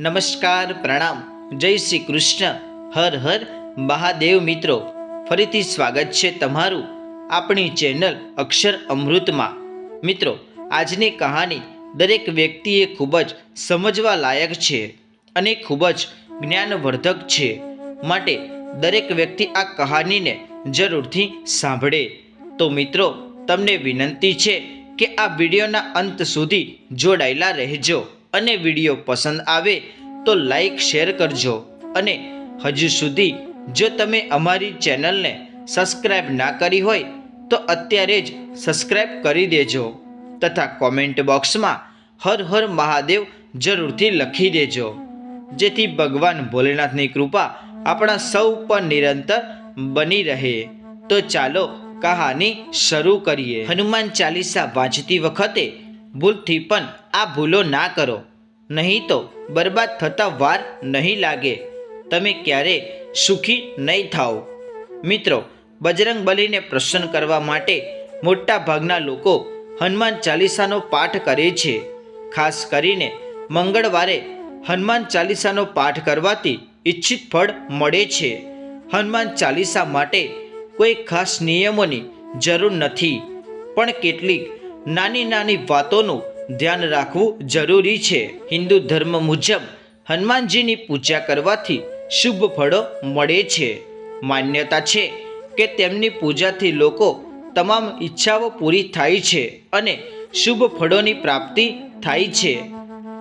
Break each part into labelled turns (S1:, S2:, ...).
S1: નમસ્કાર, પ્રણામ. જય શ્રી કૃષ્ણ. હર હર, મહાદેવ મિત્રો. ફરીથી સ્વાગત છે તમારું આપણી ચેનલ અક્ષર અમૃતમાં. મિત્રો, આજની કહાની દરેક વ્યક્તિએ ખૂબ જ સમજવા લાયક છે અને ખૂબ જ જ્ઞાનવર્ધક છે. માટે દરેક વ્યક્તિ આ કહાનીને જરૂરથી સાંભળે. તો મિત્રો, તમને વિનંતી છે કે આ વિડીયોના અંત સુધી જોડાયેલા રહેજો. અને વીડિયો પસંદ આવે તો લાઈક શેર કરજો. અને હજુ સુધી જો તમે અમારી ચેનલને સબસ્ક્રાઈબ ના કરી હોય તો અત્યારે જ સબસ્ક્રાઈબ કરી દેજો. તથા કોમેન્ટ બોક્સમાં હર હર મહાદેવ જરૂરથી લખી દેજો. જેથી ભગવાન ભોલેનાથની કૃપા આપણા સૌ પર નિરંતર બની રહે. તો ચાલો કહાની શરૂ કરીએ. હનુમાન ચાલીસા વાંચતી વખતે ભૂલથી પણ આ ભૂલો ના કરો. નહીં તો બરબાદ થતા વાર નહીં લાગે. તમે ક્યારે સુખી નહીં થાઓ. મિત્રો, બજરંગ બલીને પ્રસન્ન કરવા માટે મોટા ભાગના લોકો હનુમાન ચાલીસાનો પાઠ કરે છે. ખાસ કરીને મંગળવારે હનુમાન ચાલીસાનો પાઠ કરવાથી ઈચ્છિત ફળ મળે છે. હનુમાન ચાલીસા માટે કોઈ ખાસ નિયમોની જરૂર નથી. પણ કેટલીક નાની નાની વાતોનું ધ્યાન રાખવું જરૂરી છે. હિન્દુ ધર્મ મુજબ હનુમાનજીની પૂજા કરવાથી શુભ ફળો મળે છે. માન્યતા છે કે તેમની પૂજાથી લોકો તમામ ઈચ્છાઓ પૂરી થાય છે અને શુભ ફળોની પ્રાપ્તિ થાય છે.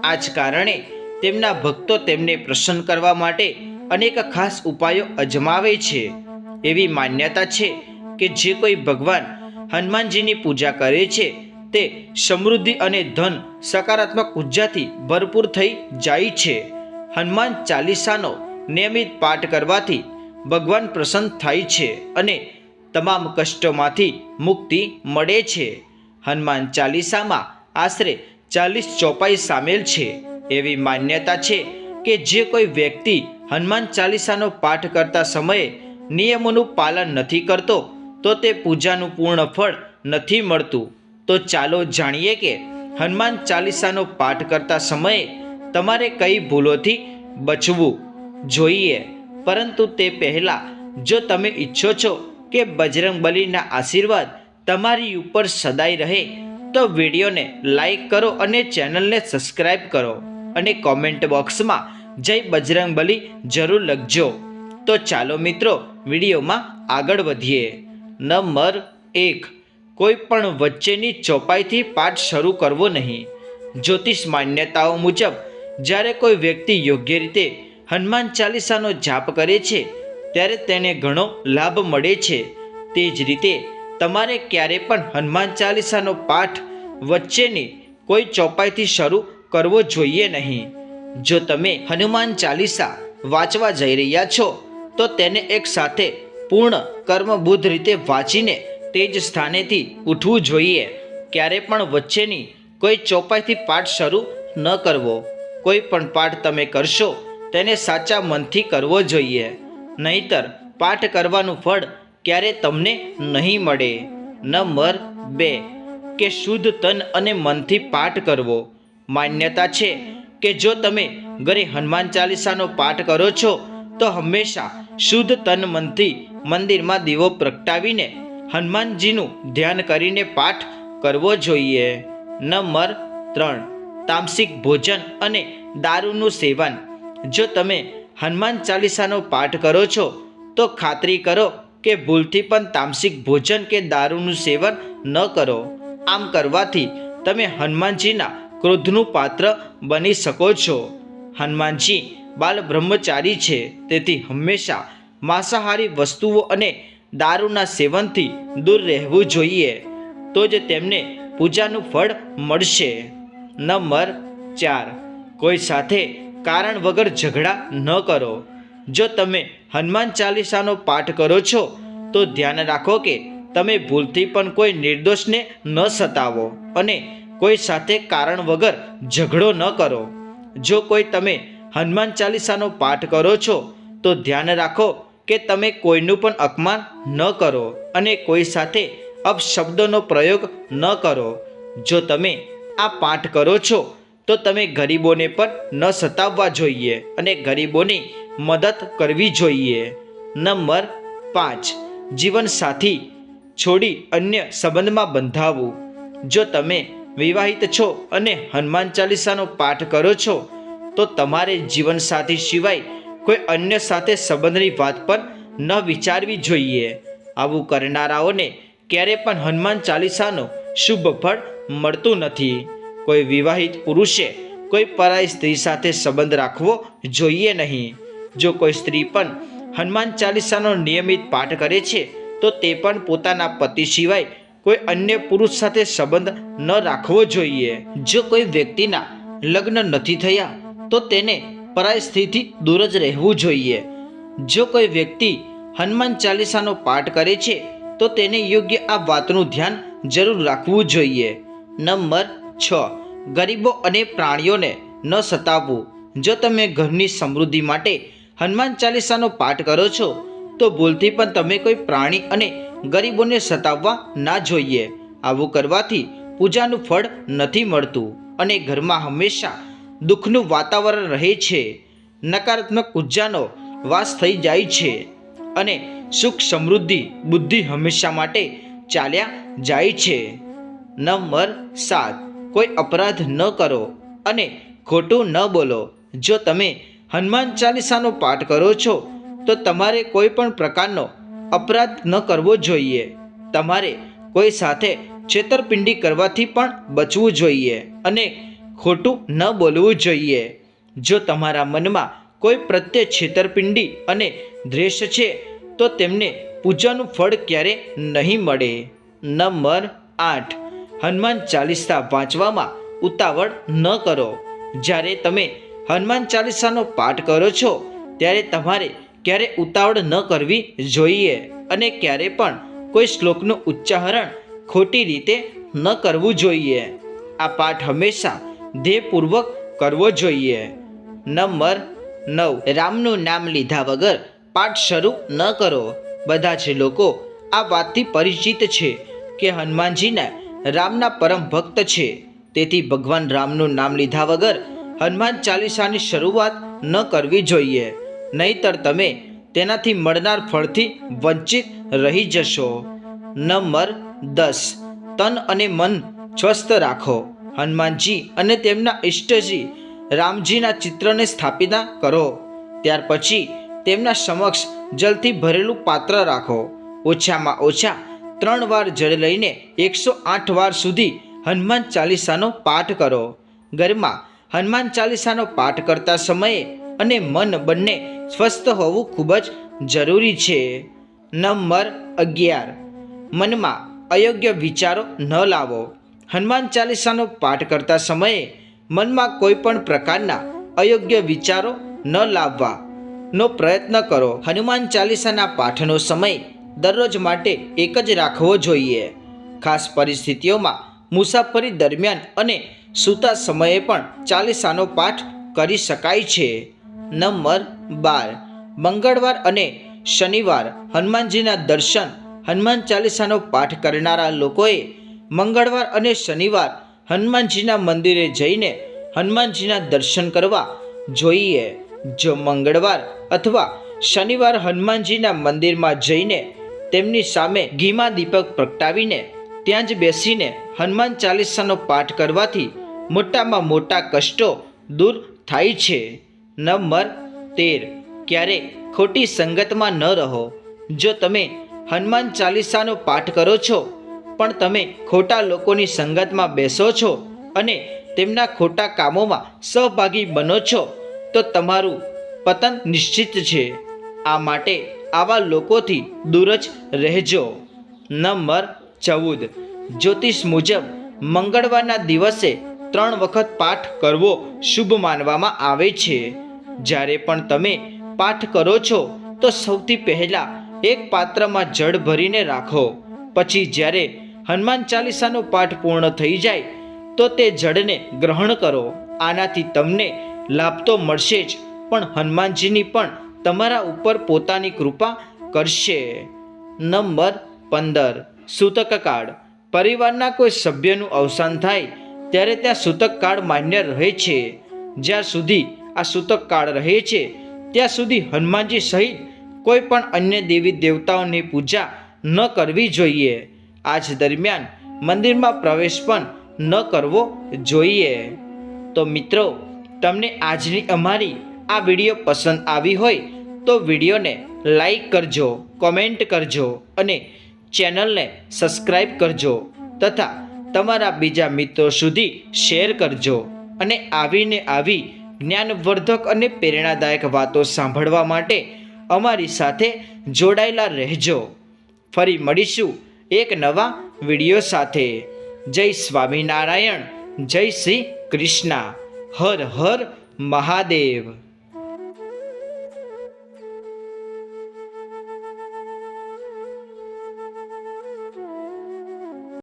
S1: આ જ કારણે તેમના ભક્તો તેમને પ્રસન્ન કરવા માટે અનેક ખાસ ઉપાયો અજમાવે છે. એવી માન્યતા છે કે જે કોઈ ભગવાન હનુમાનજીની પૂજા કરે છે તે સમૃદ્ધિ અને ધન સકારાત્મક ઉર્જાથી ભરપૂર થઈ જાય છે. હનુમાન ચાલીસાનો નિયમિત પાઠ કરવાથી ભગવાન પ્રસન્ન થાય છે અને તમામ કષ્ટોમાંથી મુક્તિ મળે છે. હનુમાન ચાલીસામાં આશરે ચાલીસ ચોપાઈ સામેલ છે. એવી માન્યતા છે કે જે કોઈ વ્યક્તિ હનુમાન ચાલીસાનો પાઠ કરતા સમયે નિયમોનું પાલન નથી કરતો, તો તે પૂજાનું પૂર્ણ ફળ નથી મળતું. તો ચાલો જાણીએ કે હનુમાન ચાલીસાનો પાઠ કરતા સમયે તમારે કઈ ભૂલોથી બચવું જોઈએ. પરંતુ તે પહેલાં જો તમે ઈચ્છો છો કે બજરંગ બલીના આશીર્વાદ તમારી ઉપર સદાય રહે, તો વિડીયોને લાઈક કરો અને ચેનલને સબસ્ક્રાઈબ કરો અને કોમેન્ટ બોક્સમાં જય બજરંગ બલી જરૂર લખજો. તો ચાલો મિત્રો વિડીયોમાં આગળ વધીએ. નંબર એક કોઈ પણ વચ્ચેની ચોપાઈથી પાઠ શરૂ કરવો નહીં. જ્યોતિષ માન્યતાઓ મુજબ, જ્યારે કોઈ વ્યક્તિ યોગ્ય રીતે હનુમાન ચાલીસાનો જાપ કરે છે, ત્યારે તેને ઘણો લાભ મળે છે. તે જ રીતે, તમારે ક્યારે પણ હનુમાન ચાલીસાનો પાઠ વચ્ચેની કોઈ ચોપાઈથી શરૂ કરવો જોઈએ નહીં. જો તમે હનુમાન ચાલીસા વાંચવા જઈ રહ્યા છો, તો તેને એક સાથે પૂર્ણ કર્મબુદ્ધ રીતે વાંચીને તે જ સ્થાનેથી ઉઠવું જોઈએ. ક્યારે પણ વચ્ચેની કોઈ ચોપાઈથી પાઠ શરૂ ન કરવો. કોઈ પણ પાઠ તમે કરશો, તેને સાચા મનથી કરવો જોઈએ. નહીતર પાઠ કરવાનું ફળ ક્યારે તમને નહીં મળે. નંબર બે, કે શુદ્ધ તન અને મનથી પાઠ કરવો. માન્યતા છે કે જો તમે ઘરે હનુમાન ચાલીસાનો પાઠ કરો છો, તો હંમેશા શુદ્ધ તન મનથી મંદિરમાં દીવો પ્રગટાવીને હનુમાનજીનું ધ્યાન કરીને પાઠ કરવો જોઈએ. નંબર ત્રણ, તામસિક ભોજન અને દારૂનું સેવન. જો તમે હનુમાન ચાલીસાનો પાઠ કરો છો, તો ખાતરી કરો કે ભૂલથી પણ તામસિક ભોજન કે દારૂનું સેવન ન કરો. આમ કરવાથી તમે હનુમાનજીના ક્રોધનું પાત્ર બની શકો છો. હનુમાનજી બાલ બ્રહ્મચારી છે, તેથી હંમેશા માંસાહારી વસ્તુઓ અને દારૂના સેવનથી દૂર રહેવું જોઈએ, તો જ તેમને પૂજાનું ફળ મળશે. નંબર ચાર. કોઈ સાથે કારણ વગર ઝઘડા ન કરો. જો તમે હનુમાન ચાલીસાનો પાઠ કરો છો, તો ધ્યાન રાખો કે તમે ભૂલથી પણ કોઈ નિર્દોષને ન સતાવો અને કોઈ સાથે કારણ વગર ઝઘડો ન કરો. જો કોઈ તમે હનુમાન ચાલીસાનો પાઠ કરો છો, તો ધ્યાન રાખો કે તમે કોઈનું પણ અપમાન ન કરો અને કોઈ સાથે અપશબ્દોનો પ્રયોગ ન કરો. જો તમે આ પાઠ કરો છો, તો તમે ગરીબોને પણ ન સતાવવા જોઈએ અને ગરીબોની મદદ કરવી જોઈએ. નંબર પાંચ. જીવનસાથી છોડી અન્ય સંબંધમાં બંધાવવું. જો તમે વિવાહિત છો અને હનુમાન ચાલીસાનો પાઠ કરો છો, તો તમારે જીવનસાથી સિવાય કોઈ અન્ય સાથે સંબંધની વાત પર ન વિચારવી જોઈએ. આવું કરનારાઓને ક્યારે પણ હનુમાન ચાલીસાનો શુભ ફળ મળતું નથી. કોઈ વિવાહિત પુરુષે કોઈ પરાય સ્ત્રી સાથે સંબંધ રાખવો જોઈએ નહીં. જો કોઈ સ્ત્રી પણ હનુમાન ચાલીસાનો નિયમિત પાઠ કરે છે, તો તે પણ પોતાના પતિ સિવાય કોઈ અન્ય પુરુષ સાથે સંબંધ ન રાખવો જોઈએ. જો કોઈ વ્યક્તિના લગ્ન નથી થયા, તો તેને સ્ત્રીથી દૂર જ રહેવું જોઈએ. જો કોઈ વ્યક્તિ હનુમાન ચાલીસાનો પાઠ કરે છે, તો તેને યોગ્ય આ વાતનું ધ્યાન જરૂર રાખવું જોઈએ. નંબર છ. ગરીબો અને પ્રાણીઓને ન સતાવવું. જો તમે ઘરની સમૃદ્ધિ માટે હનુમાન ચાલીસાનો પાઠ કરો છો, તો ભૂલથી પણ તમે કોઈ પ્રાણી અને ગરીબોને સતાવવા ના જોઈએ. આવું કરવાથી પૂજાનું ફળ નથી મળતું અને ઘરમાં હંમેશા દુઃખનું વાતાવરણ રહે છે, નકારાત્મક ઉર્જાનો વાસ થઈ જાય છે અને સુખ, સમૃદ્ધિ, બુદ્ધિ હંમેશા માટે ચાલ્યા જાય છે. નંબર સાત, કોઈ અપરાધ ન કરો અને ખોટું ન બોલો. જો તમે હનુમાન ચાલીસાનો પાઠ કરો છો, તો તમારે કોઈ પણ પ્રકારનો અપરાધ ન કરવો જોઈએ. તમારે કોઈ સાથે છેતરપિંડી કરવાથી પણ બચવું જોઈએ અને ખોટું ન બોલવું જોઈએ. જો તમારા મનમાં કોઈ પ્રત્યે છેતરપિંડી અને દ્વેષ છે, તો તેમને પૂજાનું ફળ ક્યારે નહીં મળે? નંબર આઠ. હનુમાન ચાલીસા વાંચવામાં ઉતાવળ ન કરો. જ્યારે તમે હનુમાન ચાલીસાનો પાઠ કરો છો, ત્યારે તમારે ક્યારે ઉતાવળ ન કરવી જોઈએ અને ક્યારે પણ કોઈ શ્લોકનું ઉચ્ચારણ ખોટી રીતે ન કરવું જોઈએ. આ પાઠ હંમેશા ધ્યેયપૂર્વક કરવો જોઈએ. નંબર નવ. રામનું નામ લીધા વગર પાઠ શરૂ ન કરો. બધા જ લોકો આ વાતથી પરિચિત છે કે હનુમાનજીના રામના પરમ ભક્ત છે. તેથી ભગવાન રામનું નામ લીધા વગર હનુમાન ચાલીસાની શરૂઆત ન કરવી જોઈએ. નહીતર તમે તેનાથી મળનાર ફળથી વંચિત રહી જશો. નંબર દસ. તન અને મન સ્વસ્થ રાખો. હનુમાનજી અને તેમના ઇષ્ટજી રામજીના ચિત્રને સ્થાપિતા કરો. ત્યાર પછી તેમના સમક્ષ જલથી ભરેલું પાત્ર રાખો. ઓછામાં ઓછા ત્રણ વાર જળ લઈને એકસો આઠ વાર સુધી હનુમાન ચાલીસાનો પાઠ કરો. ઘરમાં હનુમાન ચાલીસાનો પાઠ કરતા સમયે અને મન બંને સ્વસ્થ હોવું ખૂબ જ જરૂરી છે. નંબર અગિયાર. મનમાં અયોગ્ય વિચારો ન લાવો. હનુમાન ચાલીસાનો પાઠ કરતા સમયે મનમાં કોઈ પણ પ્રકારના અયોગ્ય વિચારો ન લાવવા નો પ્રયત્ન કરો. હનુમાન ચાલીસાના પાઠનો સમય દરરોજ માટે એક જ રાખવો જોઈએ. ખાસ પરિસ્થિતિઓમાં મુસાફરી દરમિયાન અને સૂતા સમયે પણ ચાલીસાનો પાઠ કરી શકાય છે. નંબર બાર. મંગળવાર અને શનિવાર હનુમાનજીના દર્શન. હનુમાન ચાલીસાનો પાઠ કરનારા લોકોએ મંગળવાર અને શનિવાર હનુમાનજીના મંદિરે જઈને હનુમાનજીના દર્શન કરવા જોઈએ. જો મંગળવાર અથવા શનિવાર હનુમાનજીના મંદિરમાં જઈને તેમની સામે ઘીમાં દીપક પ્રગટાવીને ત્યાં જ બેસીને હનુમાન ચાલીસાનો પાઠ કરવાથી મોટામાં મોટા કષ્ટો દૂર થાય છે. નંબર તેર. ક્યારે ખોટી સંગતમાં ન રહો. જો તમે હનુમાન ચાલીસાનો પાઠ કરો છો પણ તમે ખોટા લોકોની સંગતમાં બેસો છો અને તેમના ખોટા કામોમાં સહભાગી બનો છો, તો તમારું પતન નિશ્ચિત છે. આ માટે આવા લોકોથી દૂર જ રહેજો. નંબર ચૌદ. જ્યોતિષ મુજબ, મંગળવારના દિવસે ત્રણ વખત પાઠ કરવો શુભ માનવામાં આવે છે. જ્યારે પણ તમે પાઠ કરો છો, તો સૌથી પહેલાં એક પાત્રમાં જળ ભરીને રાખો. પછી જ્યારે હનુમાન ચાલીસાનો પાઠ પૂર્ણ થઈ જાય, તો તે જળને ગ્રહણ કરો. આનાથી તમને લાભ તો મળશે જ, પણ હનુમાનજીની પણ તમારા ઉપર પોતાની કૃપા કરશે. નંબર પંદર. સૂતક કાળ. પરિવારના કોઈ સભ્યનું અવસાન થાય, ત્યારે ત્યાં સૂતક કાળ માન્ય રહે છે. જ્યાં સુધી આ સૂતક કાળ રહે છે, ત્યાં સુધી હનુમાનજી સહિત કોઈ પણ અન્ય દેવી દેવતાઓની પૂજા ન કરવી જોઈએ. આજ દરમિયાન મંદિરમાં પ્રવેશ પણ ન કરવો જોઈએ. તો મિત્રો, તમને આજની અમારી આ વીડિયો પસંદ આવી હોય તો વિડીયોને લાઈક કરજો, કોમેન્ટ કરજો અને ચેનલને સબસ્ક્રાઈબ કરજો તથા તમારા બીજા મિત્રો સુધી શેર કરજો અને આવીને આવી જ્ઞાનવર્ધક અને પ્રેરણાદાયક વાતો સાંભળવા માટે અમારી સાથે જોડાયેલા રહેજો. ફરી મળીશું એક નવા વીડિયો સાથે. જય સ્વામિનારાયણ જય શ્રી કૃષ્ણ. હર હર મહાદેવ.